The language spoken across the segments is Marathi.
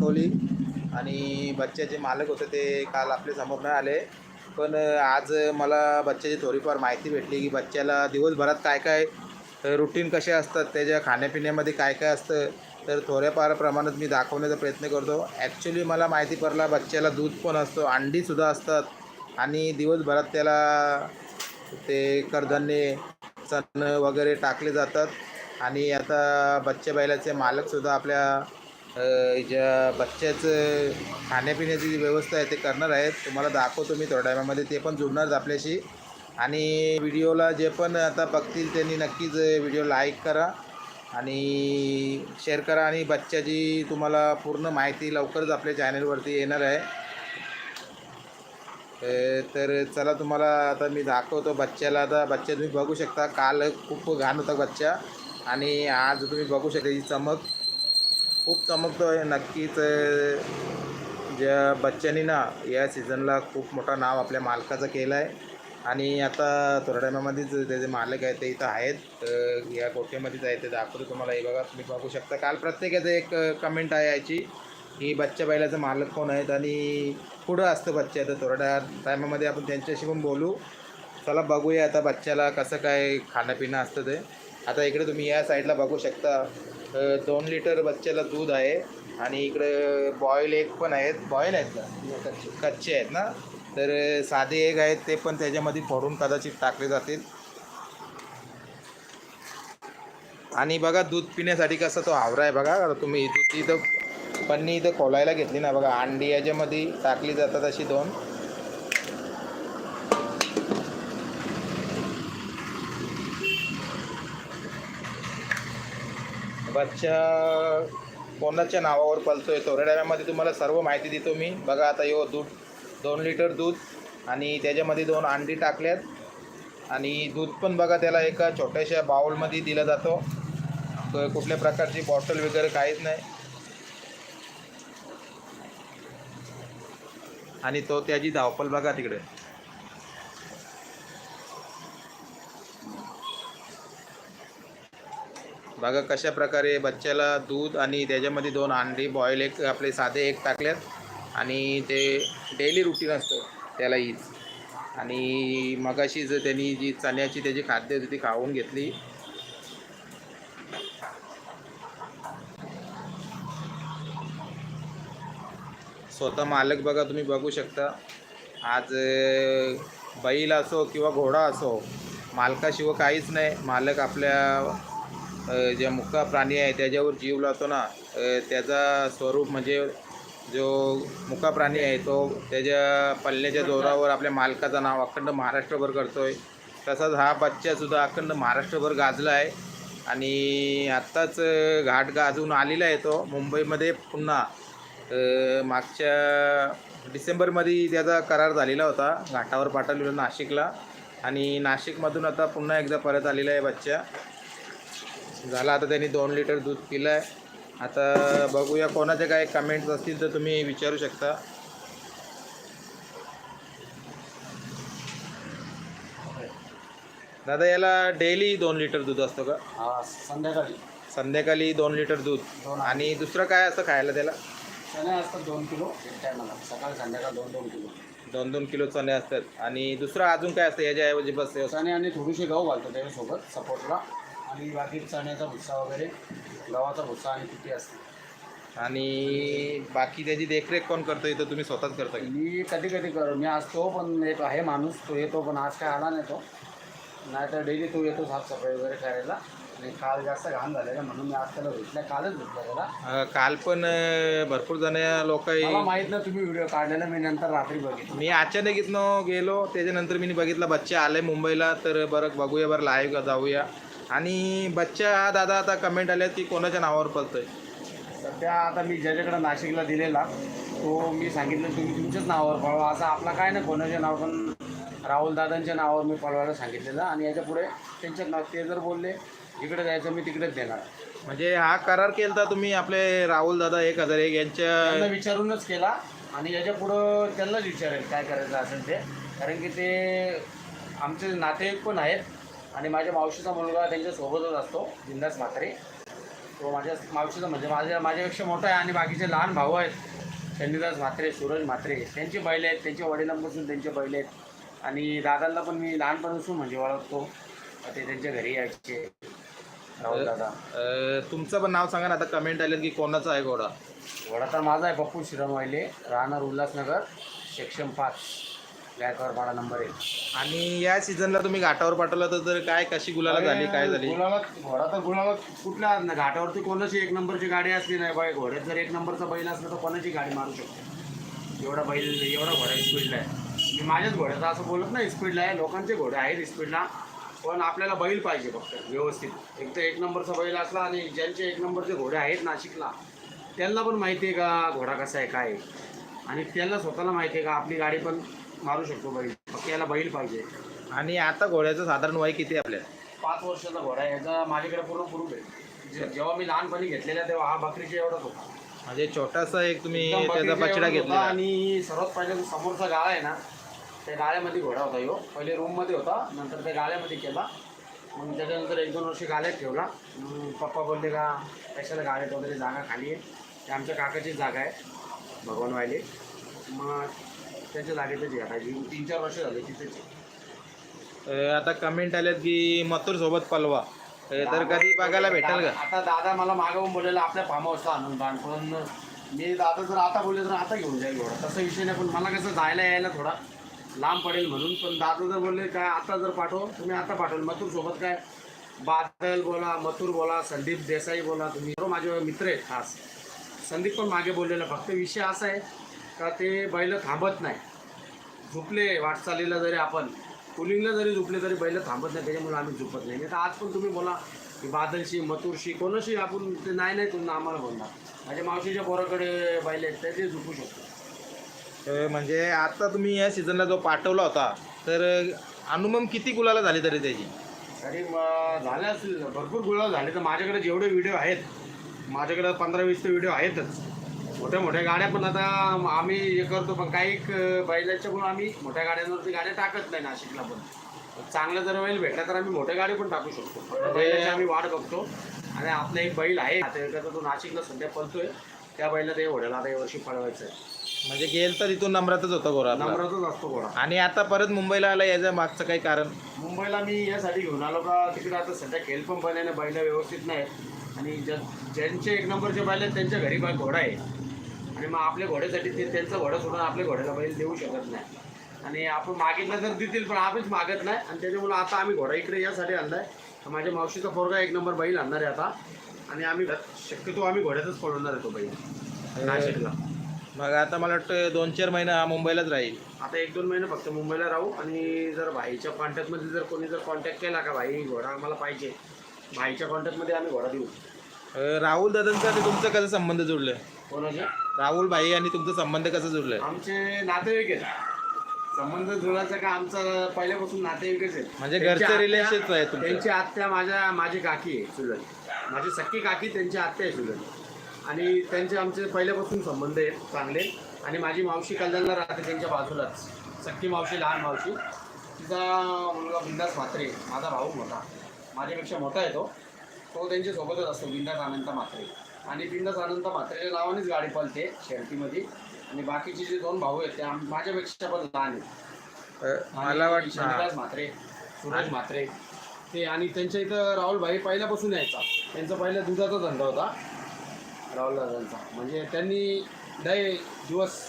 दाखवली आणि बच्च्याचे मालक होते ते काल आपल्यासमोर नाही आले. पण आज मला बच्च्याची थोडीफार माहिती भेटली की बच्च्याला दिवसभरात काय काय रुटीन कसे असतात त्याच्या खाण्यापिण्यामध्ये काय काय असतं तर थोड्याफार प्रमाणात मी दाखवण्याचा प्रयत्न करतो. ॲक्च्युली मला माहिती पडला बच्च्याला दूध पण असतो अंडीसुद्धा असतात आणि दिवसभरात त्याला ते कडधान्य चण वगैरे टाकले जातात. आणि आता बच्च्या बैलाचे मालकसुद्धा आपल्या ज्या बच्च्याचं खाण्यापिण्याची जी व्यवस्था आहे ते करणार आहेत. तुम्हाला दाखवतो मी थोड्या टायमामध्ये. ते पण जुडणार आपल्याशी. आणि व्हिडिओला जे पण आता बघतील त्यांनी नक्कीच व्हिडिओ लाईक करा आणि शेअर करा. आणि बच्च्याची तुम्हाला पूर्ण माहिती लवकरच आपल्या चॅनलवरती येणार आहे. तर चला तुम्हाला आता मी दाखवतो बच्च्याला. आता बच्चा तुम्ही बघू शकता. काल खूप घाण होता बच्चा. आणि आज तुम्ही बघू शकता ही चमक. खूप चमकतो आहे. नक्कीच ज्या बच्च्यानी ना या सीझनला खूप मोठं नाव आपल्या मालकाचं केलं आहे. आणि आता थोड्या टायमामध्येच त्याचे मालक आहेत ते इथं आहेत. या कोठ्यामध्येच आहे ते दाखवतो तुम्हाला. हे बघा तुम्ही बघू शकता. काल प्रत्येकाचं एक कमेंट आहे याची की बच्चा बैलाचं मालक कोण आहेत आणि पुढं असतं बच्चा. तर थोड्या टायमामध्ये आपण त्यांच्याशी पण बोलू. चला बघूया आता बच्च्याला कसं काय खाणंपिणं असतं ते. आता इकडे तुम्ही या साईडला बघू शकता. दोन लिटर बच्च्याला दूध आहे आणि इकडे बॉईल एग पण आहेत. बॉईल आहेत ना कच्चे आहेत ना? तर साधे एग आहेत ते पण त्याच्यामध्ये फोडून कदाचित टाकले जातील. आणि बघा दूध पिण्यासाठी कसं तो आवरा आहे बघा. आता तुम्ही दूध इथं पन्नी इथं खोलायला घेतली ना बघा. अंडी याच्यामध्ये टाकली जातात अशी दोन. बच्चा कोणाच्या नावावर पलतोय? थोड्या टायमामध्ये तुम्हाला सर्व माहिती देतो मी. बघा आता यो दूध दोन लिटर दूध आणि त्याच्यामध्ये दोन अंडी टाकल्यात. आणि दूध पण बघा त्याला एका छोट्याशा बाउलमध्ये दिला जातो. कुठल्या प्रकारची बॉटल वगैरे काहीच नाही. आणि तो त्याची धावपल बघा तिकडे. बघा कशा प्रकारे बच्च्याला दूध आणि त्याच्यामध्ये दोन अंडी बॉईल एक आपले साधे एक टाकल्यात आणि ते डेली रुटीन असतं त्याला हीच आणि मगाशीच त्यांनी जी चण्याची त्याची खाद्य होती ती खाऊन घेतली. स्वतः मालक बघा तुम्ही बघू शकता. आज बैल असो किंवा घोडा असो मालकाशिवाय काहीच नाही. मालक आपल्या ज्या जे मुका प्राणी आहे त्याच्यावर जीव लावतो ना त्याचा स्वरूप म्हणजे जो मुका प्राणी आहे तो त्याच्या पल्ल्याच्या जोरावर आपल्या मालकाचं नाव अखंड महाराष्ट्रभर करतो आहे तसाच हा बच्चासुद्धा अखंड महाराष्ट्रभर गाजला आहे. आणि आत्ताच घाट गाजून आलेला आहे तो मुंबईमध्ये पुन्हा. मागच्या डिसेंबरमध्ये त्याचा करार झालेला होता घाटावर पाठवलेला नाशिकला. आणि नाशिकमधून आता पुन्हा एकदा परत आलेला आहे बच्चा. झाला. आता त्यांनी दोन लिटर दूध पिलं आहे आता बघूया कोणाचे काय कमेंट्स असतील तर तुम्ही विचारू शकता. दादा याला डेली दोन लिटर दूध असतं का? हा संध्याकाळी. संध्याकाळी दोन लिटर दूध. दोन आणि दुसरं काय असतं खायला त्याला? चणे असतात दोन किलो सकाळी संध्याकाळ दोन दोन किलो. दोन दोन किलो चणे असतात. आणि दुसरं अजून काय असतं याच्याऐवजी बस चणे आणि थोडीशी गहू घालतो त्याच्यासोबत सपोर्टला. आणि बाकी चण्याचा भुस्सा वगैरे गव्हाचा भुस्सा आणि पिठी असते. आणि बाकी त्याची देखरेख कोण करतो इथं? तुम्ही स्वतःच करता का? मी कधी कधी कर. मी असतो पण एक आहे माणूस तो येतो पण आज काय आला नाही तो. नाही तर डेली तो येतो साफसफाई वगैरे करायला. आणि काल जास्त घाण झालेला म्हणून मी आज त्याला भेटला. कालच भेटला त्याला. अं, काल पण अं, भरपूर जण लोक मला माहीत नाही तुम्ही व्हिडिओ काढलेला मी नंतर रात्री बघितलं. मी अचानक इथनं गेलो. त्याच्यानंतर मी बघितला बच्चा आलाय मुंबईला. तर बरं बघूया बरं लाईव्ह जाऊया. आणि बच्चा हा दादा आता कमेंट आल्या की कोणाच्या नावावर पळतोय? सध्या आता मी ज्याच्याकडे नाशिकला दिलेला तो मी सांगितलं तुम्ही तुमच्याच नावावर पळवा. असं आपला काय नाही कोणाचे नाव पण राहुल दादांच्या नावावर मी पळवायला सांगितलेलं. आणि याच्यापुढे त्यांच्याच नाव ते जर बोलले इकडे जायचं मी तिकडेच देणार. म्हणजे हा करार केलता तुम्ही आपले राहुल दादा एक हजार एक त्यांना यांच्या विचारूनच केला. आणि याच्या पुढं त्यांनाच विचारेल काय करायचं असेल ते. कारण की ते आमचे नातेवाईक पण आहेत. आणि माझ्या मावशीचा मुलगा त्यांच्या सोबतच असतो बिंदास म्हातारे. तो माझ्या मावशीचा म्हणजे माझ्या माझ्यापेक्षा मोठा आहे आणि बाकीचे लहान भाऊ आहेत. शनिदास म्हात्रे सूरज म्हात्रे त्यांचे बैल आहेत त्यांच्या वडिलांपासून त्यांचे बैल आहेत. आणि दादांना पण मी लहानपणापासून म्हणजे ओळखतो. ते त्यांच्या घरी यायचे. राहुल दादा. तुमचं पण नाव सांगा ना आता कमेंट आले की कोणाचा आहे घोडा? घोडा तर माझा आहे पप्पू श्रीरामवाहिले राहणार उल्हासनगर सेक्शन पाच. गायकवाडपाडा नंबर एक. आणि या सीझनला तुम्ही घाटावर पाठवलं तर तर काय कशी गुलाला झाली काय झाली? गुलाबात घोडा तर गुलाबात कुठल्या न- घाटावरती कोणाची एक नंबरची गाडी असली नाही बाई. घोड्यात जर एक नंबरचा बैल असला तर कोणाची गाडी मारू शकतो? एवढा बैल एवढा घोडा स्पीडला आहे. मी माझ्याच घोड्याचा असं बोलत नाही स्पीडला आहे. लोकांचे घोडे आहेत स्पीडला पण आपल्याला बैल पाहिजे फक्त व्यवस्थित. एक तर एक नंबरचा बैल असला आणि ज्यांचे एक नंबरचे घोडे आहेत नाशिकला त्यांना पण माहिती आहे का घोडा कसा आहे काय आहे. आणि त्यांना स्वतःला माहिती आहे का आपली गाडी पण मारू शकतो बैल. फक्त याला बैल पाहिजे. आणि आता घोड्याचं साधारण वय किती आहे आपल्या पाच वर्षाचा घोडा आहे. याचा माझ्याकडे पूर्ण प्रूफ आहे. जे- जेव्हा मी लहानपणी घेतलेला तेव्हा हा बकरीच्या एवढाच होता. म्हणजे छोटासा एक तुम्ही एकदम त्याचा एवढाच होता. घेतला आणि सर्वात पहिले जो समोरचा गाळा आहे ना त्या गाळ्यामध्ये घोडा होता ह्यो पहिले रूममध्ये होता नंतर त्या गाळ्यामध्ये केला. मग त्याच्यानंतर एक दोन वर्ष गाळ्यात ठेवला. मग पप्पा बोलले का कशाला गाळ्यात वगैरे जागा खाली आहे? ते आमच्या काकाची जागा आहे भगवानवाले. मग त्यांच्या जागेतच तीन चार वर्ष झाली तिथेच. आता कमेंट आल्यात की मथुर सोबत पलवा. तर कधी बघायला भेटेल का? आता दादा मला मागवून बोललेला आपल्या फार्म हाऊसचा आणून बाण पण मी दादा जर आता बोलले तर आता घेऊन जाईल घोडा तसा विषय नाही पण मला कसं जायला यायला थोडा लांब पडेल म्हणून. पण दादा जर बोलले काय आता जर पाठव तुम्ही आता पाठवलं. मथुर सोबत काय? बादल बोला मथुर बोला संदीप देसाई बोला. तुम्ही सर्व माझे मित्र आहेत खास. संदीप पण मागे बोललेला. फक्त विषय असा आहे का ते बैल थांबत नाही. झुपले वाटचालीला जरी आपण पुलिंगला जरी झुपले तरी बैल थांबत नाही त्याच्यामुळे आम्ही झुपत नाही. नाही तर आज पण तुम्ही बोला की बादलशी मथुरशी कोणाशी आपण ते नाही नाही तुम्ही आम्हाला बोलणार. माझ्या मावशीच्या पोराकडे बैल आहेत ते ते झुपू शकतो म्हणजे आता तुम्ही या सीझनला जो पाठवला होता तर अनुमम किती गुलाला झाली तरी त्याची? तरी मग झाले असतील. भरपूर गुळा झाले. तर माझ्याकडे जेवढे व्हिडिओ आहेत माझ्याकडे पंधरा वीस व्हिडिओ आहेतच. मोठ्या मोठ्या गाड्या पण आता आम्ही हे करतो पण काही क- बैलाच्याकडून आम्ही मोठ्या गाड्यांवरती गाड्या टाकत नाही नाशिकला पण. चांगलं जर बैल भेटला तर आम्ही मोठ्या गाडी पण टाकू शकतो. बैलाची आम्ही वाट बघतो. आणि आपला एक बैल आहे आता एखादा तो नाशिकला सध्या पळतोय. त्या बैला ते घोड्याला आता यावर्षी पळवायचं आहे म्हणजे गेल तर इथून नंबरातच होता घोडा आपला. नंबरातच असतो घोडा आणि आता परत मुंबईला आला याचं मागचं काही कारण? मुंबईला मी यासाठी घेऊन आलो का तिकडे आता सध्या खेळ पण बनायला बैल व्यवस्थित नाही आणि ज्या ज्यांचे एक नंबरचे बैल आहेत त्यांच्या घरी घोडा आहे. आणि मग आपल्या घोड्यासाठी ते त्यांचा घोडा सोडून आपल्या घोड्याला बैल देऊ शकत नाही. आणि आपण मागितलं तर देतील पण आपणच मागत नाही. आणि त्याच्यामुळे आता आम्ही घोडा इकडे यासाठी आणलाय. तर माझ्या मावशीचा पोरगा एक नंबर बैल आणणार आहे आता. आणि आम्ही शक्यतो आम्ही घोड्यातच पळवणार आहे तो बैल. नाशिकला. मग आता मला वाटतं दोन चार महिना हा मुंबईलाच राहील. आता एक दोन महिने फक्त मुंबईला राहू. आणि जर भाईच्या कॉन्टॅक्टमध्ये जर कोणी जर कॉन्टॅक्ट केला का भाई घोडा आम्हाला पाहिजे. भाईच्या कॉन्टॅक्टमध्ये आम्ही घोडा देऊ. राहुल दादांचा आणि तुमचं कसं संबंध जुळलं? कोणाचे राहुल भाई आणि तुमचा संबंध कसा जुळलाय? आमचे नातेवाईक आहेत. संबंध जुळायचा का? आमचा पहिल्यापासून नातेवाईकच म्हणजे त्यांची घरचं आत्या- रिलेशनच आहे तुमचं. त्यांची आत्या माझ्या माझी काकी आहे चुलत माझी सख्खी काकी त्यांची आत्या आहे चुलत आणि त्यांचे आमचे पहिल्यापासून संबंध आहेत चांगले. आणि माझी मावशी कल्याणला राहते त्यांच्या बाजूलाच. सख्खी मावशी लहान मावशी. तिचा मुलगा बिंदास म्हात्रे माझा भाऊ मोठा. माझ्यापेक्षा मोठा आहे तो. तो त्यांच्या सोबतच असतो बिंदास अनंत म्हात्रे. आणि बिंदास अनंत म्हात्रेच्या नावानेच गाडी पळते शर्यतीमध्ये आणि बाकीचे जे दोन भाऊ आहेत ते आम- माझ्यापेक्षा पण लहान आहेत. मला आणि वाटतं शनिदास. म्हात्रे सूरज म्हात्रे. ते आणि त्यांच्या इथं राहुल भाई पहिल्यापासून यायचा. त्यांचा पहिला दुधाचा धंदा होता. राहुल दादांचा. म्हणजे त्यांनी लय दिवस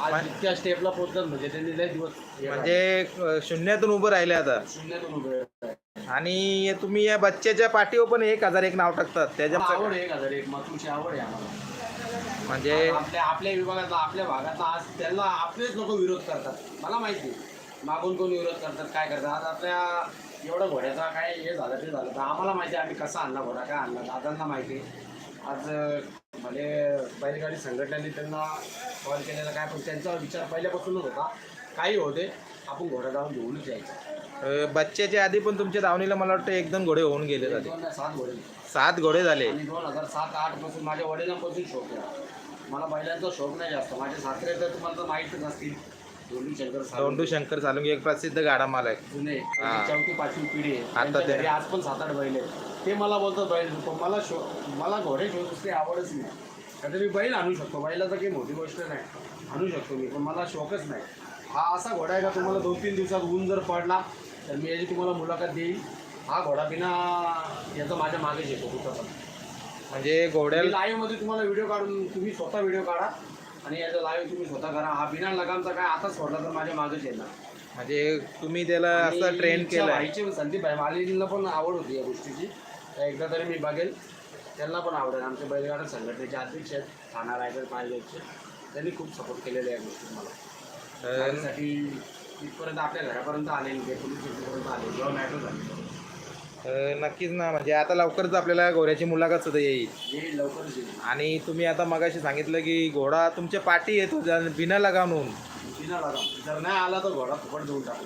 आज इतक्या स्टेपला पोहोचतात म्हणजे त्यांनी लय दिवस हे म्हणजे अ, शून्यातून उभं राहिले आता. शून्यातून उभे राहिले. आणि तुम्ही या बच्च्याच्या पाठीवर पण एक हजार एक नाव टाकतात. त्याच्या मला आवड आहे एक हजार एक मथुरची आवड आहे आम्हाला. म्हणजे आपल्या आपल्या विभागातला आपल्या भागातला आज त्यांना आपलेच लोक विरोध करतात. मला माहिती आहे. मागून कोण विरोध करतात काय करतात? आज आपल्या एवढं घोड्याचा काय हे झालं ते झालं. तर आम्हाला माहिती आहे आम्ही कसा आणला घोडा काय आणला? दादांना माहिती आहे. आज अं, भले बैलगाडी संघटनेने त्यांना कॉल केलेला काय पण त्यांचा विचार पहिल्यापासूनच होता. काही होते आपण घोडा जाऊन घेऊनच यायचं अ, बच्च्याच्या आधी पण तुमच्या दावणीला मला वाटतं एक दोन घोडे होऊन गेले झाले दोन सात घोडे. सात घोडे झाले. आणि दोन हजार सात आठपासून माझ्या वडिलांपासून शौक आहे. मला बैलांचा शौक नाही जास्त. माझे सासरे तर तुम्हाला तर माहीतच असतील. दोन्ही शंकर सावंत. दोंडू शंकर सालुंगी एक प्रसिद्ध गाडा मालक जुने हा. चौथी पाचवी पिढी आहे. आता त्यांच्या ते- घरी आज पण सात आठ बैल आहेत. ते मला बोलतात बैल पण मला शो मला घोडे शोधची आवडच नाही. आता मी बैल आणू शकतो. बैलाचं काही मोठी गोष्ट नाही. आणू शकतो मी पण मला शौकच नाही. हा असा घोडा आहे का? तुम्हाला दोन तीन दिवसात ऊन जर पडला तर मी याची तुम्हाला मुलाखत देईल हा घोडा बिना याचा माझ्या मागे येतो कुठं पण म्हणजे घोड्याला लाईव्हमध्ये तुम्हाला व्हिडिओ काढून तुम्ही स्वतः व्हिडिओ काढा आणि याचा लाईव्ह तुम्ही स्वतः करा. हा बिना लगामचा काय आता सोडला तर माझ्या मागेच येणार म्हणजे तुम्ही त्याला असं ट्रेन केलं व्हायची संदीप भाई मालिनीला पण आवड होती या गोष्टीची. तर एकदा तरी मी बघेल. त्यांना पण आवडेल आमचे बैलगाडा संघटनेचे अध्यक्ष आहेत. ठाणा रायगड पाहिजेचे त्यांनी खूप सपोर्ट केलेले आहे गोष्टी मला. त्यासाठी इथपर्यंत आपल्या घरापर्यंत आले ते पोलीस स्टेशनपर्यंत आले जेव्हा मॅटर झाले. नक्कीच ना म्हणजे आता लवकरच आपल्याला घोड्याची मुलाखत सुद्धा येईल. आणि तुम्ही आता मगाशी सांगितलं की घोडा तुमच्या पाठी येतो बिना लगावून जर नाही आला तर घोडा फुकट देऊन टाकू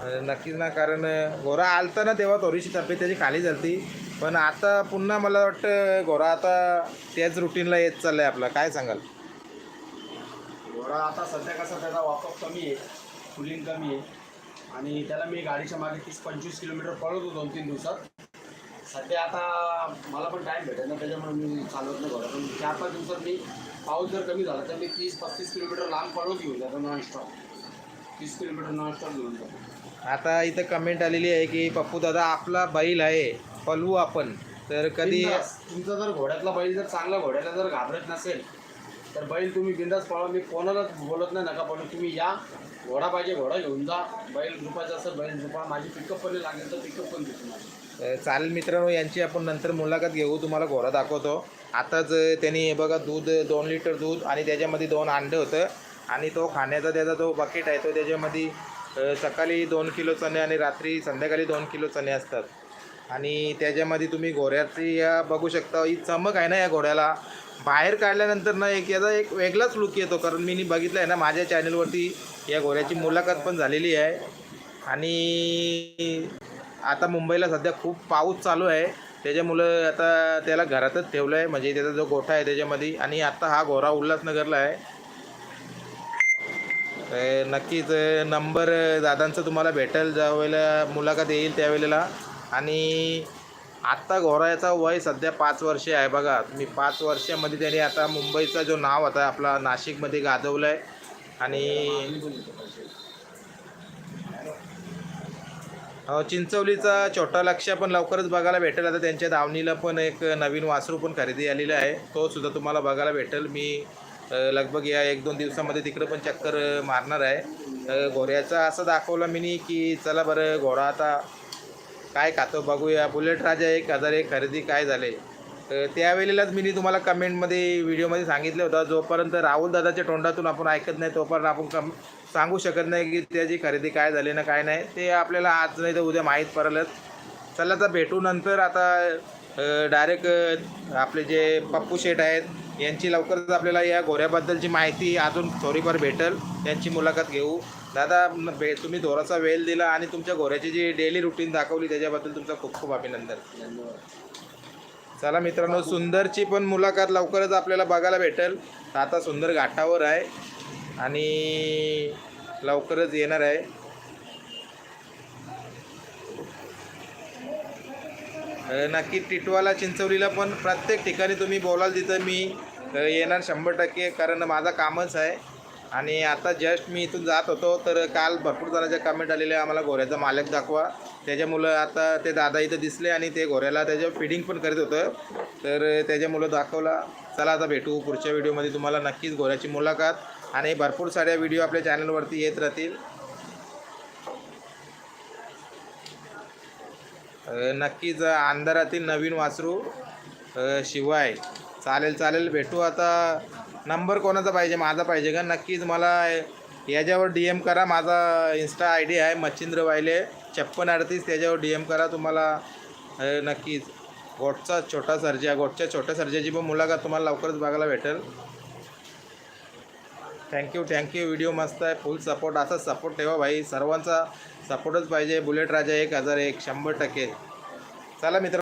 अं, नक्कीच ना कारण अं, घोडा आलता ना तेव्हा थोडीशी तब्येत त्याची खाली झालती. पण आता पुन्हा मला वाटतं घोडा आता त्याच रुटीनला येत चाललाय आपला. काय सांगाल? घोडा आता सध्या कसा त्याचा वापर कमी आहे कुलिंग कमी आहे. आणि त्याला मी गाडीच्या मागे तीस पंचवीस किलोमीटर पळवतो दोन तीन दिवसात. सध्या आता मला पण टाईम भेटेल ना त्याच्यामुळे मी चालवत नाही घोडा पण चार पाच दिवसात मी पाऊस जर कमी झाला तर मी तीस पस्तीस किलोमीटर लांब पळवत घेऊन जातो नॉनस्टॉप तीस किलोमीटर नॉनस्टॉप घेऊन जातो. आता इथं कमेंट आलेली आहे की पप्पू दादा आपला बैल आहे पलवू आपण. तर कधी. तुमचा जर घोड्यातला बैल जर चांगला घोड्याला जर घाबरत नसेल तर बैल तुम्ही बिंदास पाळा मी कोणालाच बोलत नाही नका पण तुम्ही या. घोडा पाहिजे घोडा घेऊन जा. बैल झुपायचा असेल बैल झुपा. माझी पिकअप पण लागेल तर पिकअप पण देतो अ, चालेल मित्रांनो यांची आपण नंतर मुलाखत घेऊ. तुम्हाला घोडा दाखवतो. आताच अ, त्यांनी हे बघा दूध दोन लिटर दूध आणि त्याच्यामध्ये दोन अंडे होतं. आणि तो खाण्याचा त्याचा जो बकेट आहे तो त्याच्यामध्ये अ, सकाळी दोन किलो चणे आणि रात्री संध्याकाळी दोन किलो चणे असतात. आणि त्याच्यामध्ये तुम्ही घोड्याची या बघू शकता. ही चमक आहे ना या घोड्याला? बाहेर काढल्यानंतर ना एक याचा एक वेगळाच लुक येतो. कारण मी बघितलं आहे ना माझ्या चॅनलवरती या घोड्याची मुलाखत पण झालेली आहे. आणि आता मुंबईला सध्या खूप पाऊस चालू आहे. त्याच्यामुळं आता त्याला घरातच ठेवलं आहे म्हणजे त्याचा जो गोठा आहे त्याच्यामध्ये. आणि आता हा घोरा उल्हासनगरला आहे. नक्कीच नंबर दादांचं दादांचा तुम्हाला भेटेल. ज्यावेळेला मुलाखत येईल त्यावेळेला. आणि आत्ता घोरायचा वय सध्या पाच वर्षे आहे बघा. तुम्ही पाच वर्षामध्ये त्याने आता मुंबईचा जो नाव आता आपला नाशिकमध्ये गाजवलं आहे आणि चिंचवलीचा छोटा लक्ष पण लवकरच बघायला भेटेल. आता त्यांच्या दावणीला पण एक नवीन वासरू पण खरेदी आलेला आहे. तो सुद्धा तुम्हाला बघायला भेटेल. मी लगभग या एक दोन दिवसामध्ये तिकडं पण चक्कर मारणार आहे. घोऱ्याचा असं दाखवलं मी की चला बरं घोडा आता. काय खातो बघूया. बुलेट राजा एक हजार एक खरेदी काय झाले? तर त्यावेळेलाच मी तुम्हाला कमेंटमध्ये व्हिडिओमध्ये सांगितलं होतं. जोपर्यंत राहुल दादाच्या तोंडातून आपण ऐकत नाही तोपर्यंत आपण कम सांगू शकत नाही की त्याची खरेदी काय झाली ना काय नाही. ते आपल्याला आज नाही तर उद्या माहीत पडलंच. चला तर भेटू नंतर. आता डायरेक्ट आपले जे पप्पू शेठ आहेत यांची लवकरच आपल्याला या घोऱ्याबद्दलची माहिती अजून थोडीफार भेटेल. त्यांची मुलाखत घेऊ. दादा भे तुम्ही थोडासा वेळ दिला आणि तुमच्या घोऱ्याची जी डेली रुटीन दाखवली त्याच्याबद्दल तुमचं खूप खूप अभिनंदन. धन्यवाद चला मित्रांनो सुंदरची पण मुलाखत लवकरच आपल्याला बघायला भेटेल. आता सुंदर घाटावर आहे आणि लवकरच येणार आहे. नक्की टिटवाला चिंचवलीला पण प्रत्येक ठिकाणी तुम्ही बोलाल तिथं मी येणार शंभर टक्के कारण माझा कामच आहे. आणि आता जस्ट मी इथून जात होतो तर काल भरपूर जणांच्या कमेंट आलेल्या आम्हाला घोऱ्याचा मालक दाखवा. त्याच्यामुळं आता ते दादा इथं दिसले आणि ते घोऱ्याला त्याच्या फिडिंग पण करत होतं. तर त्याच्यामुळं दाखवला. चला आता भेटू पुढच्या व्हिडिओमध्ये तुम्हाला नक्कीच घोऱ्याची मुलाखत आणि भरपूर साऱ्या व्हिडिओ आपल्या चॅनलवरती येत राहतील. नक्कीच अंधारातील नवीन वासरू शिवाय. चालेल चालेल. भेटू आता. नंबर कोणाचा पाहिजे? माझा पाहिजे का? नक्कीच मला याच्यावर डी एम करा. माझा इन्स्टा आय डी आहे मच्छिंद्र वायले छप्पन अडतीस त्याच्यावर डी एम करा तुम्हाला. नक्कीच. गोटचा छोटा सर्जा गोटच्या छोट्या सर्जाची पण मुलाखत तुम्हाला लवकरच बघायला भेटेल. थँक्यू थँक्यू व्हिडिओ मस्त आहे. फुल सपोर्ट असाच सपोर्ट ठेवा भाई. सर्वांचा सपोर्टच पाहिजे. बुलेट राजा एक हजार एक. शंभर टक्के. चला मित्र